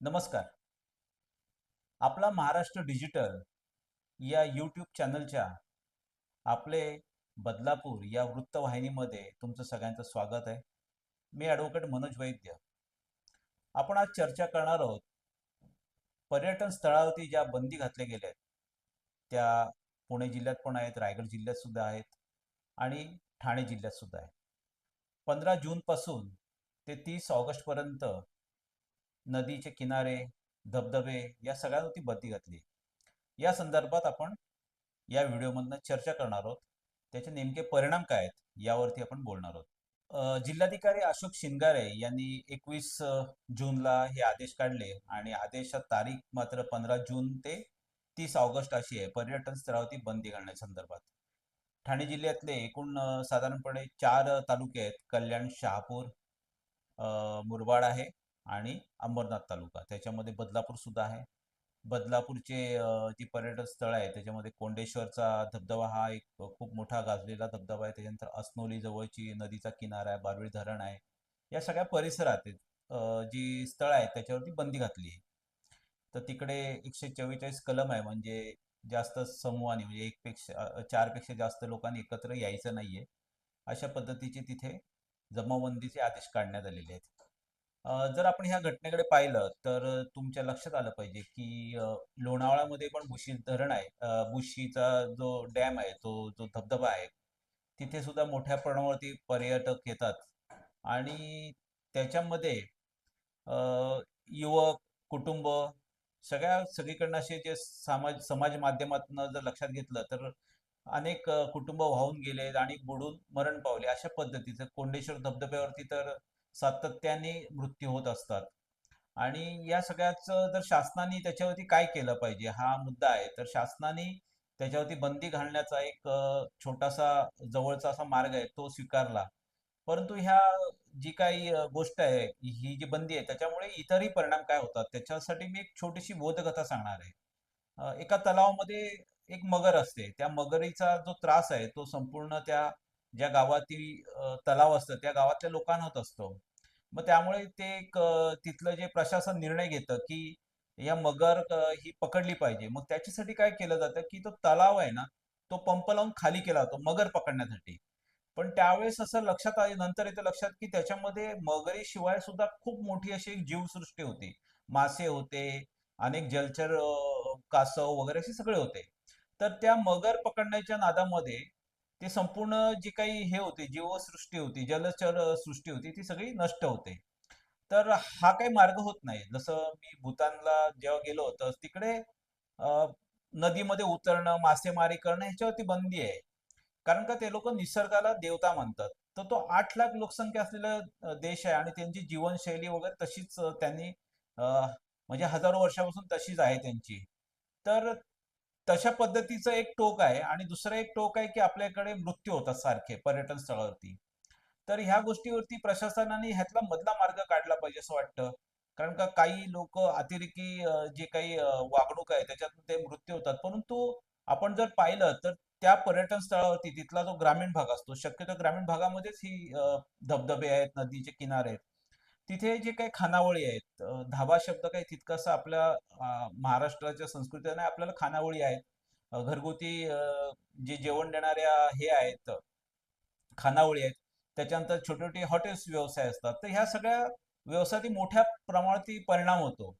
नमस्कार. आपला महाराष्ट्र डिजिटल या यूट्यूब चॅनलच्या आपले बदलापूर या वृत्तवाहिनीमध्ये तुमचं सगळ्यांचं स्वागत आहे. मी ॲडव्होकेट मनोज वैद्य. आपण आज चर्चा करणार आहोत पर्यटन स्थळावरती ज्या बंदी घातल्या गेल्या आहेत त्या पुणे जिल्ह्यात पण आहेत रायगड जिल्ह्यात सुद्धा आहेत आणि ठाणे जिल्ह्यात सुद्धा आहेत. पंधरा जूनपासून ते तीस ऑगस्टपर्यंत नदीचे किनारे धबधबे या सगळ्यांवरती बंदी घातली या संदर्भात आपण या व्हिडिओमधनं चर्चा करणार आहोत. त्याचे नेमके परिणाम काय आहेत यावरती आपण बोलणार आहोत. जिल्हाधिकारी अशोक शिंगारे यांनी एकवीस जूनला हे आदेश काढले आणि आदेशात तारीख मात्र पंधरा जून ते तीस ऑगस्ट अशी आहे. पर्यटन स्थळावरती बंदी घालण्यासंदर्भात ठाणे जिल्ह्यातले एकूण साधारणपणे चार तालुके आहेत. कल्याण शहापूर मुरबाड आहे. आणि अंबरनाथ तालुका. त्याच्यामध्ये बदलापूर सुद्धा आहे. बदलापूरचे जे पर्यटन स्थळ आहे त्याच्यामध्ये कोंडेश्वरचा धबधबा हा एक खूप मोठा गाजलेला धबधबा आहे. त्याच्यानंतर अस्नोली जवळची नदीचा किनारा आहे बारवी धरण आहे. या सगळ्या परिसरात आहेत, जी स्थळ आहेत त्याच्यावरती बंदी घातली आहे. तर तिकडे एकशे चव्वेचाळीस कलम आहे. म्हणजे जास्त समूहाने म्हणजे एकपेक्षा पेक्षा चारपेक्षा जास्त लोकांनी एकत्र यायचं नाहीये. अशा पद्धतीचे तिथे जमावबंदीचे आदेश काढण्यात आलेले आहेत. जर आपण ह्या घटनेकडे पाहिलं तर तुमच्या लक्षात आलं पाहिजे की लोणावळामध्ये पण बुशी धरण आहे. बुशीचा जो डॅम आहे तो जो धबधबा आहे तिथे सुद्धा मोठ्या प्रमाणावरती पर्यटक येतात. आणि त्याच्यामध्ये युवक कुटुंब सगळ्या सगळीकडनं असे जे समाज समाज माध्यमातून जर लक्षात घेतलं तर अनेक कुटुंब वाहून गेले आणि बुडून मरण पावले अशा पद्धतीचं कोंडेश्वर धबधब्यावरती तर सातत्याने मृत्यू होत असतात. आणि या सगळ्याचं जर शासनाने त्याच्यावरती काय केलं पाहिजे हा मुद्दा आहे तर शासनाने त्याच्यावरती बंदी घालण्याचा एक छोटासा जवळचा असा मार्ग आहे तो स्वीकारला. परंतु ह्या जी काही गोष्ट आहे ही जी बंदी आहे त्याच्यामुळे इतरही परिणाम काय होतात? त्याच्यासाठी मी एक छोटीशी बोधकथा सांगणार आहे. एका तलावामध्ये एक मगर असते. त्या मगरीचा जो त्रास आहे तो संपूर्ण त्या ज्या गावातील तलाव असतं त्या गावातल्या लोकांना होत असतो. मग त्यामुळे ते एक तिथलं जे प्रशासन निर्णय घेतं की या मगर ही पकडली पाहिजे. मग त्याच्यासाठी काय केलं जातं की तो तलाव आहे ना तो पंप लावून खाली केला जातो मगर पकडण्यासाठी. पण त्यावेळेस असं लक्षात आले नंतर येतं लक्षात की त्याच्यामध्ये मगरीशिवाय सुद्धा खूप मोठी अशी एक जीवसृष्टी होती. मासे होते अनेक जलचर कासव वगैरे असे सगळे होते. तर त्या मगर पकडण्याच्या नादामध्ये ते संपूर्ण जी काही हे होते जीवसृष्टी होती जलचर सृष्टी होती ती सगळी नष्ट होते. तर हा काही मार्ग होत नाही. जसं मी भूतानला जेव्हा गेलो होतो तिकडे नदीमध्ये उतरणं मासेमारी करणं ह्याच्यावरती बंदी आहे. कारण का ते लोक निसर्गाला देवता मानतात तर तो आठ लाख लोकसंख्या असलेला देश आहे आणि त्यांची जीवनशैली वगैरे तशीच त्यांनी म्हणजे हजारो वर्षापासून तशीच आहे त्यांची. तर तशा पद्धतीचं एक टोक आहे आणि दुसरं एक टोक आहे की आपल्याकडे मृत्यू होतात सारखे पर्यटन स्थळावरती. तर ह्या गोष्टीवरती प्रशासनाने ह्यातला मधला मार्ग काढला पाहिजे असं वाटतं. कारण का काही लोक अतिरेकी जे काही वागणूक आहे त्याच्यातून ते मृत्यू होतात. परंतु आपण जर पाहिलं तर त्या पर्यटन स्थळावरती तिथला जो ग्रामीण भाग असतो शक्यतो ग्रामीण भागामध्येच ही धबधबे आहेत नदीचे किनारे आहेत. तिथे जे काही खानावळी आहेत धाबा शब्द काही तितकासा आपल्या महाराष्ट्राच्या संस्कृतीत नाही आपल्याला खानावळी आहेत. घरगुती जे जेवण देणाऱ्या हे आहेत खानावळी आहेत. त्याच्यानंतर छोटे छोटे हॉटेल्स व्यवसाय असतात. तर ह्या सगळ्या व्यवसायात मोठ्या प्रमाणात परिणाम होतो.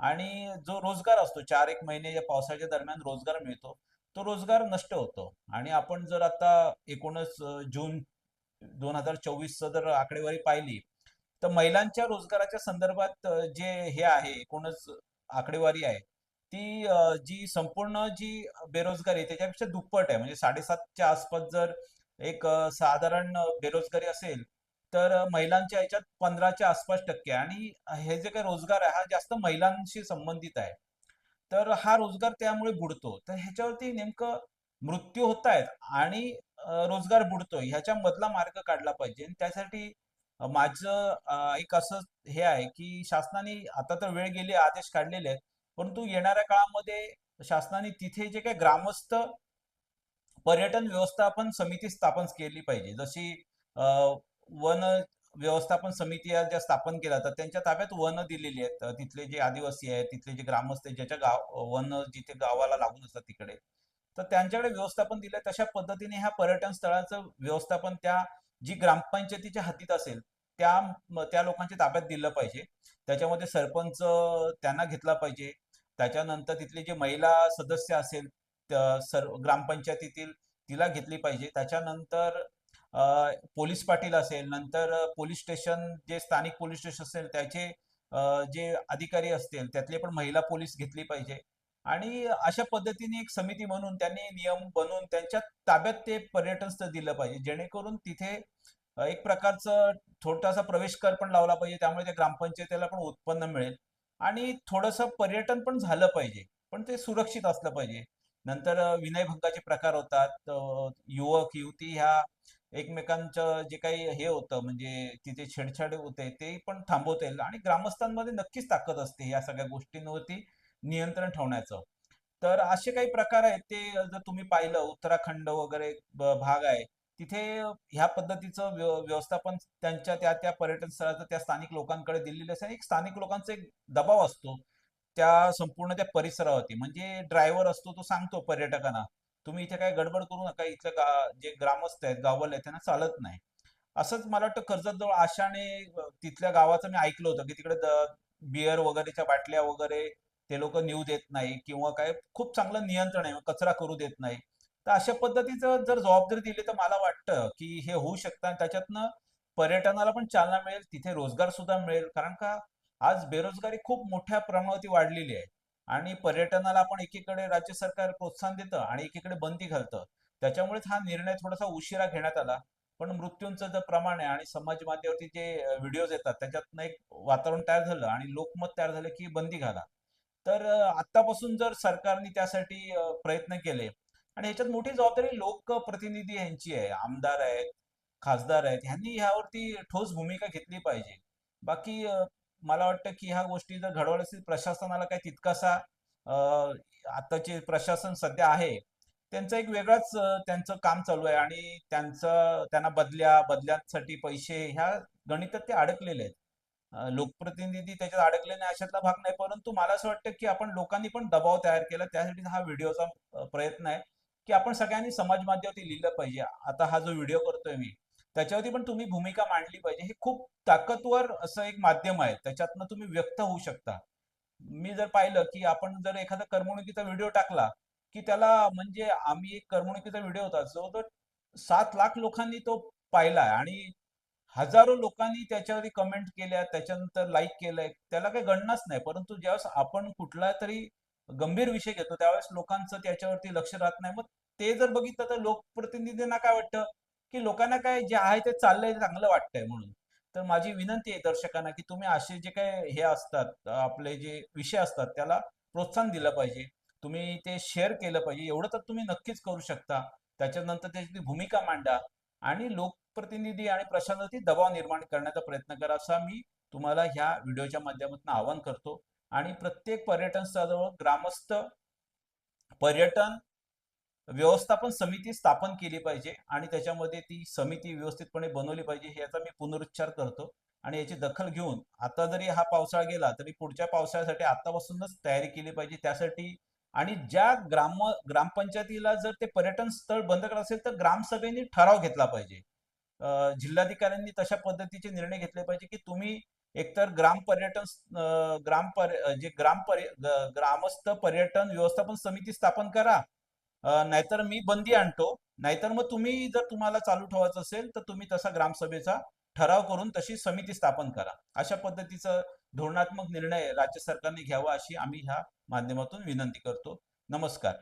आणि जो रोजगार असतो चार एक महिने या पावसाच्या दरम्यान रोजगार मिळतो तो रोजगार नष्ट होतो. आणि आपण जर आता एकोणच जून दोन हजार चोवीस जर आकडेवारी पाहिली तर महिलांच्या रोजगाराच्या संदर्भात जे हे आहे एकूणच आकडेवारी आहे ती जी संपूर्ण जी बेरोजगारी त्याच्यापेक्षा दुप्पट आहे. म्हणजे साडेसातच्या आसपास जर एक साधारण बेरोजगारी असेल तर महिलांच्या याच्यात पंधराच्या आसपास टक्के आणि हे जे काही रोजगार आहे हा जास्त महिलांशी संबंधित आहे. तर हा रोजगार त्यामुळे बुडतो. तर ह्याच्यावरती नेमकं मृत्यू होत आहेत आणि रोजगार बुडतोय ह्याच्या मधला मार्ग काढला पाहिजे. आणि त्यासाठी माझं एक असं हे आहे की शासनाने आता तर वेळ गेली आदेश काढलेले आहेत परंतु येणाऱ्या काळामध्ये शासनाने तिथे जे काही ग्रामस्थ पर्यटन व्यवस्थापन समिती स्थापन केली पाहिजे. जशी वन व्यवस्थापन समिती ज्या स्थापन केल्या जातात त्यांच्या ताब्यात वन दिलेली आहेत. तिथले जे आदिवासी आहेत तिथले जे ग्रामस्थ ज्याच्या गाव वन जिथे गावाला लागून असतात तिकडे तर त्यांच्याकडे व्यवस्थापन दिलंय. तशा पद्धतीने ह्या पर्यटन स्थळाचं व्यवस्थापन त्या जी ग्रामपंचायतीच्या हातीत असेल त्या त्या लोकांच्या ताब्यात दिलं पाहिजे. त्याच्यामध्ये सरपंच त्यांना घेतला पाहिजे. त्याच्यानंतर तिथले जे महिला सदस्य असेल त्या सर ग्रामपंचायतीतील तिला घेतली पाहिजे. त्याच्यानंतर पोलीस पाटील असेल नंतर पोलीस स्टेशन जे स्थानिक पोलीस स्टेशन असेल त्याचे जे अधिकारी असतील त्यातले पण महिला पोलीस घेतली पाहिजे. आणि अशा पद्धतीने एक समिती म्हणून त्यांनी नियम बनवून त्यांच्या ताब्यात ते पर्यटन स्थळ दिलं पाहिजे. जेणेकरून तिथे एक प्रकारचं छोटासा प्रवेश कर पण लावला पाहिजे. त्यामुळे त्या ग्रामपंचायतीला पण उत्पन्न मिळेल. आणि थोडंसं पर्यटन पण झालं पाहिजे. पण ते सुरक्षित असलं पाहिजे. नंतर विनयभंगाचे प्रकार होतात. युवक युवती ह्या एकमेकांचं जे काही हे होतं म्हणजे तिथे छेडछाड होते ते पण थांबवता येईल आणि ग्रामस्थांमध्ये नक्कीच ताकद असते या सगळ्या गोष्टींवरती. नियंत्रण ठेवण्याचं. तर असे काही प्रकार आहेत ते जर तुम्ही पाहिलं उत्तराखंड वगैरे भाग आहे तिथे ह्या पद्धतीचं व्यवस्थापन त्यांच्या त्या त्या पर्यटन स्थळाचं त्या स्थानिक लोकांकडे दिलेलं असतं. एक स्थानिक लोकांचा एक दबाव असतो त्या संपूर्ण त्या परिसरावरती. म्हणजे ड्रायव्हर असतो तो सांगतो पर्यटकांना तुम्ही इथे काय गडबड करू नका इथलं गा जे ग्रामस्थ आहेत गावाला आहेत त्यांना चालत नाही. असंच मला वाटतं कर्जतजवळ आशाने तिथल्या गावाचं मी ऐकलं होतं की तिकडे बिअर वगैरेच्या बाटल्या वगैरे ते लोक नेऊ देत नाही किंवा काय खूप चांगलं नियंत्रण आहे कचरा करू देत नाही. तर अशा पद्धतीचं जर जबाबदारी दिली तर मला वाटतं की हे होऊ शकतं आणि त्याच्यातनं पर्यटनाला पण चालना मिळेल तिथे रोजगार सुद्धा मिळेल. कारण का आज बेरोजगारी खूप मोठ्या प्रमाणावरती वाढलेली आहे आणि पर्यटनाला आपण एकीकडे राज्य सरकार प्रोत्साहन देतं आणि एकीकडे बंदी घालतं. त्याच्यामुळेच हा निर्णय थोडासा उशिरा घेण्यात आला. पण मृत्यूंचं जर प्रमाण आहे आणि समाज माध्यमावरती जे व्हिडिओज येतात त्याच्यातनं एक वातावरण तयार झालं आणि लोकमत तयार झालं की बंदी घाला. तर आतापासून जर सरकारने त्यासाठी प्रयत्न केले आणि याच्यात मोठी जबाबदारी लोकप्रतिनिधी यांची आहे आमदार आहेत खासदार आहेत ह्यांनी ह्यावरती ठोस भूमिका घेतली पाहिजे. बाकी मला वाटतं की ह्या गोष्टी जर घडवल्या असतील प्रशासनाला काही तितकासा आताचे प्रशासन सध्या आहे त्यांचं एक वेगळाच त्यांचं काम चालू आहे आणि त्यांचं त्यांना बदल्या बदल्यांसाठी पैसे ह्या गणितात ते अडकलेले आहेत. लोकप्रतिनिधी त्याच्यात अडकले नाही अशातला भाग नाही. परंतु मला असं वाटतं की आपण लोकांनी पण दबाव तयार केला. त्यासाठी हा व्हिडिओचा प्रयत्न आहे की आपण सगळ्यांनी समाज माध्यमावरती लिहिलं पाहिजे. आता हा जो व्हिडिओ करतोय मी त्याच्यावरती पण तुम्ही भूमिका मांडली पाहिजे. हे खूप ताकदवर असं एक माध्यम आहे. त्याच्यातनं तुम्ही व्यक्त होऊ शकता. मी जर पाहिलं की आपण जर एखादा करमणुकीचा व्हिडिओ टाकला की त्याला म्हणजे आम्ही एक करमणुकीचा व्हिडिओ होता जवळजवळ सात लाख लोकांनी तो पाहिलाय आणि हजारो लोकांनी त्याच्यावरती कमेंट केल्या त्याच्यानंतर लाईक केलंय. त्याला काही गणनाच नाही परंतु ज्यावेळेस आपण कुठला तरी गंभीर विषय घेतो त्यावेळेस लोकांचं त्याच्यावरती लक्ष राहत नाही. मग ते जर बघितलं तर लोकप्रतिनिधींना काय वाटतं? की लोकांना काय जे आहे ते चाललंय चांगलं वाटतंय म्हणून. तर माझी विनंती आहे दर्शकांना की तुम्ही असे जे काय हे असतात आपले जे विषय असतात त्याला प्रोत्साहन दिलं पाहिजे. तुम्ही ते शेअर केलं पाहिजे. एवढं तर तुम्ही नक्कीच करू शकता. त्याच्यानंतर त्याची भूमिका मांडा. आणि लोक प्रतिनिधी आणि प्रशासनावरती दबाव निर्माण करण्याचा प्रयत्न करा असा मी तुम्हाला ह्या व्हिडिओच्या माध्यमातून आवाहन करतो. आणि प्रत्येक पर्यटन स्थळाजवळ ग्रामस्थ पर्यटन व्यवस्थापन समिती स्थापन केली पाहिजे आणि त्याच्यामध्ये ती समिती व्यवस्थितपणे बनवली पाहिजे याचा मी पुनरुच्चार करतो. आणि याची दखल घेऊन आता जरी हा पावसाळा गेला तरी पुढच्या पावसाळ्यासाठी आतापासूनच तयारी केली पाहिजे त्यासाठी. आणि ज्या ग्राम ग्रामपंचायतीला जर ते पर्यटन स्थळ बंद करत असेल तर ग्रामसभेने ठराव घेतला पाहिजे. जिल्हाधिकाऱ्यांनी तशा पद्धतीचे निर्णय घेतले पाहिजे की तुम्ही एकतर ग्राम पर्यटन ग्राम पर्य जे ग्राम पर्य ग्रामस्थ पर्यटन व्यवस्थापन समिती स्थापन करा. नाहीतर मी बंदी आणतो. नाहीतर मग तुम्ही जर तुम्हाला चालू ठेवायचं असेल तर तुम्ही तसा ग्रामसभेचा ठराव करून तशी समिती स्थापन करा. अशा पद्धतीचा धोरणात्मक निर्णय राज्य सरकारने घ्यावा अशी आम्ही ह्या माध्यमातून विनंती करतो. नमस्कार.